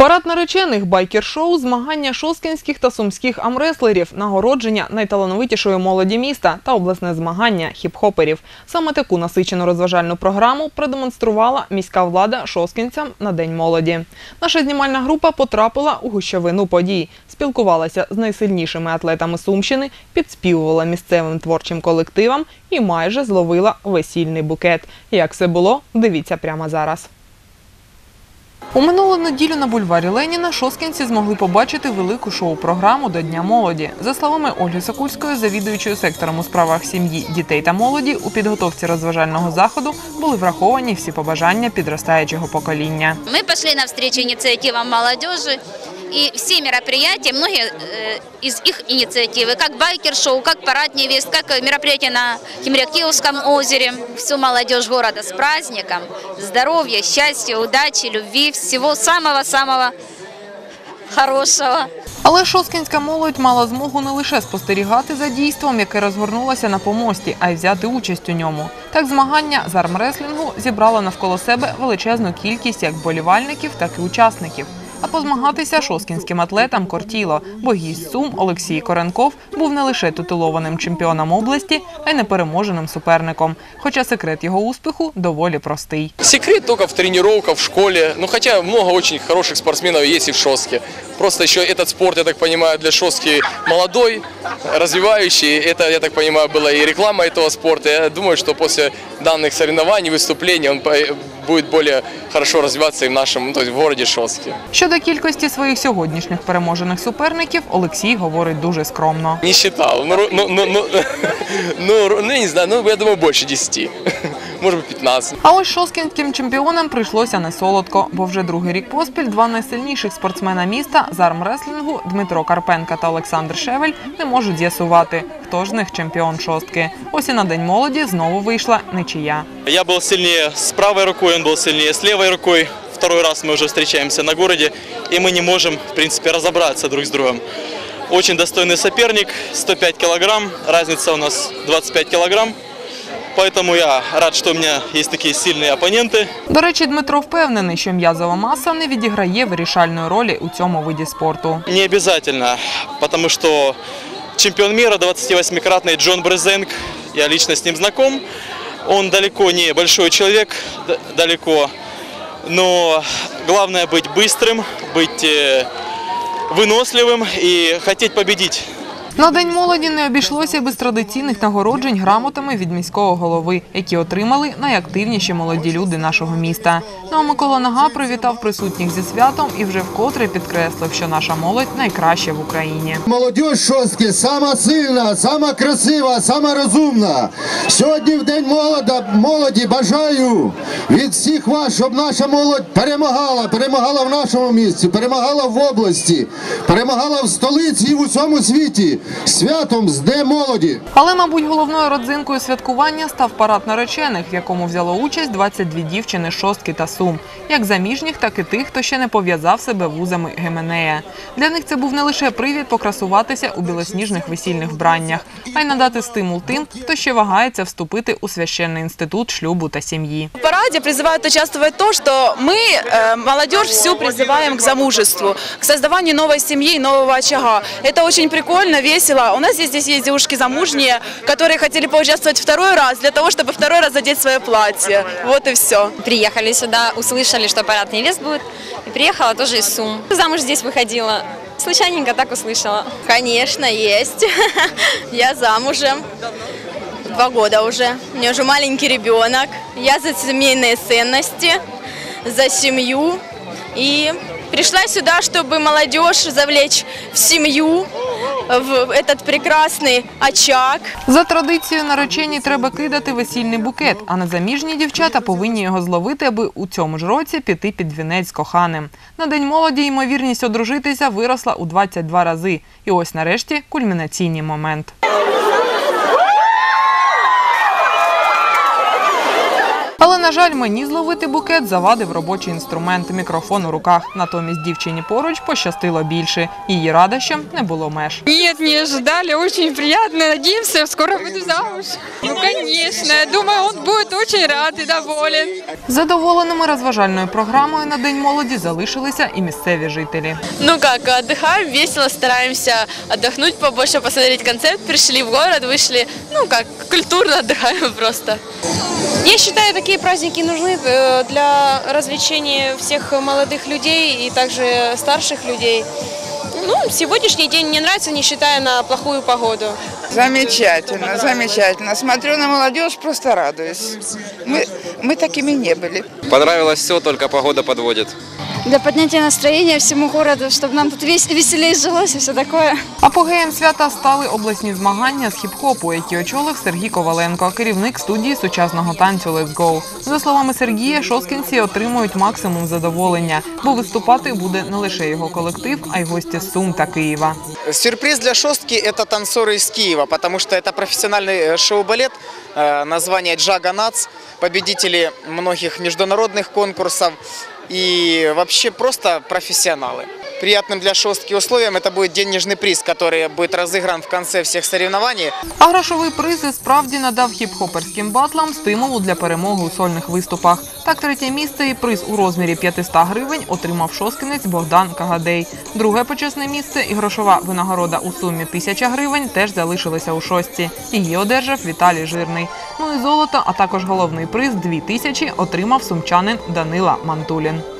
Парад наречених, байкер-шоу, змагання шосткінських та сумських амреслерів, нагородження найталановитішої молоді міста та обласне змагання хіп-хоперів. Саме таку насичену розважальну програму продемонструвала міська влада шосткінцям на День молоді. Наша знімальна група потрапила у гущовину подій, спілкувалася з найсильнішими атлетами Сумщини, підспівувала місцевим творчим колективам і майже зловила весільний букет. Як все було, дивіться прямо зараз. У минулу неділю на бульварі Леніна шоскінці змогли побачити велику шоу-програму до Дня молоді. За словами Ольги Сокульської, завідуючої сектором у справах сім'ї, дітей та молоді, у підготовці розважального заходу були враховані всі побажання підростаючого покоління. Ми пішли на навстречу ініціативам молодежи. И все мероприятия, многие э, из их инициативы, как байкер-шоу, как парад невест, как мероприятия на Кимрякиевском озере. Всю молодежь города с праздником, здоровья, счастья, удачи, любви, всего самого-самого хорошего. Але шоскінська молодь мала змогу не лише спостерігати за дійством, яке розгорнулося на помості, а й взяти участь у ньому. Так змагання з армреслінгу зібрало навколо себе величезну кількість як болівальників, так і учасників А позмагатися шоскінським атлетам кортіло, бо гість Сум Олексій Коренков був не лише титулованим чемпіоном області, а й непереможеним суперником. Хоча секрет його успіху доволі простий. Секрет только в тренировках, в школе. Ну, хотя много очень хороших спортсменов есть и в шостке. Просто еще этот спорт, я так понимаю, для шостки молодой, развивающий. Это, я так понимаю, была и реклама этого спорта. Я думаю, что после данных соревнований, выступлений он по- будет более хорошо развиваться и в нашем, ну, то есть в городе Шостке. Щодо кількості своїх сьогоднішніх переможених суперників, Олексій говорить дуже скромно. Не вважав, Ну, ну, ну, ну, ну, ну, не знаю, ну, я думаю, больше 10 Может быть, 15. А ось шоскінським чемпіонам прийшлося не солодко, бо вже другий рік поспіль два найсильніших спортсмена міста з армреслінгу Дмитро Карпенка та Олександр Шевель не можуть з'ясувати, хто ж з них чемпіон шостки. Ось і на день молоді знову вийшла ничия. Я был сильнее с правой рукой, он был сильнее с левой рукой. Второй раз мы уже встречаемся на городе, и мы не можем, в принципе, разобраться друг с другом. Очень достойный соперник, 105 килограмм, разница у нас 25 килограмм. Поэтому я рад, что у меня есть такие сильные оппоненты. До речі, Дмитро впевнений, що м'язова маса не відіграє вирішальної ролі у цьому виді спорту. Не обязательно, потому что чемпион мира, 28-кратный Джон Брезенк, я лично с ним знаком. Он далеко не большой человек, д- далеко. Но главное быть быстрым, быть э, выносливым и хотеть победить. На день молоді не обійшлося без традиційних нагороджень грамотами від міського голови, які отримали найактивніші молоді люди нашого міста. Ну а Микола Нага привітав присутніх зі святом і вже вкотре підкреслив, що наша молодь найкраща в Україні. Молодь шостки сама сильна, сама красива, сама розумна. Сьогодні в день молода, молоді бажаю від всіх вас, щоб наша молодь перемагала, перемагала в нашому місті, перемагала в області, перемагала в столиці і в усьому світі Святом з Днем молоді. Але, мабуть, головною родзинкою святкування став парад наречених, в якому взяло участь 22 дівчини з шостки та сум, як заміжніх, так і тих, хто ще не пов'язав себе вузами Геменея. Для них це був не лише привід покрасуватися у білосніжних весільних вбраннях, а й надати стимул тим, хто ще вагається вступити у священний інститут шлюбу та сім'ї. В параде призывают участвовать то, что мы, э, молодежь, всю призываем к замужеству, к созданию новой семьи, нового очага. Это очень прикольно, Весело. У нас есть здесь есть девушки замужние, которые хотели поучаствовать второй раз, для того, чтобы второй раз одеть свое платье. Вот и все. приехали сюда, услышали, что парад невест будет, и приехала тоже из Сум. Замуж здесь выходила. Случайненько так услышала. Конечно, есть. Я замужем. Два года уже. У меня уже маленький ребенок. Я за семейные ценности, за семью. И пришла сюда, чтобы молодежь завлечь в семью, в этот прекрасный очаг. За традицією наречені треба кидати весільний букет, а незаміжні дівчата повинні його зловити, аби у цьому ж році піти під вінець коханим. На день молоді ймовірність одружитися виросла у 22 рази. І ось нарешті кульмінаційний момент. Але на на жаль, мені зловити букет завадив робочий інструмент мікрофон у руках. Натомість дівчині поруч пощастило більше. Її радощам не було меж. Нет, не ожидали, очень приятно. Надеемся, скоро выйду замуж. Ну, конечно, я думаю, он будет очень рад и доволен. Задоволеними розважальною програмою на День молоді залишилися і місцеві жителі. Ну как, отдыхаем, весело, стараемся отдохнуть побольше, посмотреть концерт, пришли в город, вышли, ну как, культурно отдыхаем просто. Я считаю, такие праздники нужны э, для развлечения всех молодых людей и также старших людей. Ну, сегодняшний день мне нравится, не считая на плохую погоду. Замечательно, замечательно. Смотрю на молодежь, просто радуюсь. Мы, мы такими не были. Понравилось все, только погода подводит. Для поднятия настроения всему городу, чтобы нам тут вес- веселее жилось и все такое. Апогеєм свята стали обласні змагання з хіп-хопу, які очолив Сергій Коваленко, керівник студії сучасного танцю «Let's Go». За словами Сергія, шоскінці отримують максимум задоволення, бо виступати буде не лише його колектив, а й гості з Сум та Києва. Сюрприз для шостки – это танцоры из Киева, потому что это профессиональный э, шоу-балет, э, название «Джага Нац», победители многих международных конкурсов и вообще просто профессионалы Приятным для шостки условием это будет денежный приз, который будет разыгран в конце всех соревнований. А грошовий приз і справді надав хіп-хоперським батлам стимулу для перемоги у сольних виступах. Так, третє місце і приз у розмірі 500 гривень отримав шоскінець Богдан Кагадей. Друге почесне місце і грошова винагорода у сумі 1000 гривень теж залишилися у шостці. Її одержав Віталій Жирний. Ну і золото, а також головний приз 2000 отримав сумчанин Данила Мантулін.